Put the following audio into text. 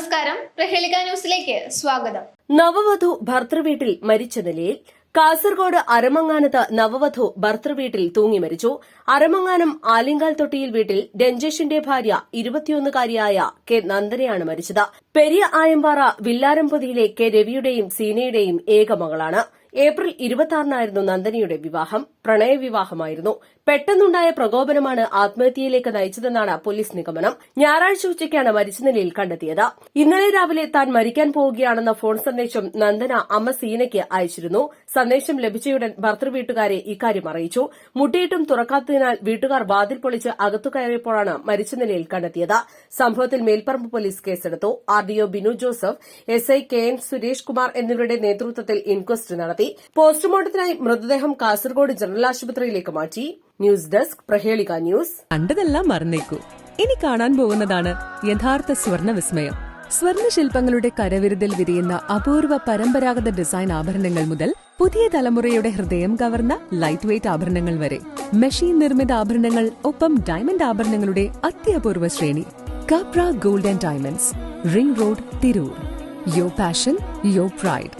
നമസ്കാരം. പ്രഹേളിക ന്യൂസിലേക്ക് സ്വാഗതം. നവവധു ഭർത്തൃവീട്ടിൽ മരിച്ച നിലയിൽ കാസർഗോഡ് അരമങ്ങാനത്ത് നവവധു ഭർത്തൃവീട്ടിൽ തൂങ്ങി മരിച്ചു. അരമങ്ങാനം ആലിങ്കാൽ തൊട്ടിയിൽ വീട്ടിൽ രഞ്ജേഷിന്റെ ഭാര്യ ഇരുപത്തിയൊന്നുകാരിയായ കെ നന്ദനയാണ് മരിച്ചത്. പെരിയ ആയമ്പാറ വില്ലാരംപതിയിലെ കെ രവിയുടെയും സീനയുടെയും ഏകമകളാണ് ഏപ്രിൽ ഇരുപത്തിയാറിനായിരുന്നു നന്ദനിയുടെ വിവാഹം. പ്രണയവിവാഹമായിരുന്നു പെട്ടെന്നുണ്ടായ പ്രകോപനമാണ് ആത്മഹത്യയിലേക്ക് നയിച്ചതെന്നാണ് പോലീസ് നിഗമനം. ഞായറാഴ്ച ഉച്ചയ്ക്കാണ് മരിച്ച നിലയിൽ കണ്ടെത്തിയത്. ഇന്നലെ രാവിലെ താൻ മരിക്കാൻ പോവുകയാണെന്ന ഫോൺ സന്ദേശം നന്ദന അമ്മ സീനയ്ക്ക് അയച്ചിരുന്നു. സന്ദേശം ലഭിച്ചയുടൻ ഭർത്തൃവീട്ടുകാരെ ഇക്കാര്യം അറിയിച്ചു. മുട്ടിയിട്ടും തുറക്കാത്തതിനാൽ വീട്ടുകാർ വാതിൽ പൊളിച്ച് അകത്തു കയറിയപ്പോഴാണ് മരിച്ച നിലയിൽ കണ്ടെത്തിയത്. സംഭവത്തിൽ മേൽപ്പറമ്പ് പോലീസ് കേസെടുത്തു. RDO Binu Joseph S I K N Suresh Kumar എന്നിവരുടെ നേതൃത്വത്തിൽ ഇൻക്വസ്റ്റ് നടത്തി. പോസ്റ്റ്മോർട്ടത്തിനായി മൃതദേഹം കാസർഗോഡ് ജനറൽ ആശുപത്രിയിലേക്ക് മാറ്റി. News desk Prahelika news. കണ്ടതെല്ലാം മറന്നേക്കൂ. ഇനി കാണാൻ പോകുന്നതാണ് യഥാർത്ഥ സ്വർണ വിസ്മയം. സ്വർണ ശില്പങ്ങളുടെ കരവിരുതിൽ വിരിയുന്ന അപൂർവ പരമ്പരാഗത ഡിസൈൻ ആഭരണങ്ങൾ മുതൽ പുതിയ തലമുറയുടെ ഹൃദയം കവർന്ന ലൈറ്റ് വെയ്റ്റ് ആഭരണങ്ങൾ വരെ. മെഷീൻ നിർമ്മിത ആഭരണങ്ങൾ ഒപ്പം ഡയമണ്ട് ആഭരണങ്ങളുടെ അത്യപൂർവ ശ്രേണി. Kapra gold and diamonds Ring Road, Tirur. Your passion, your pride.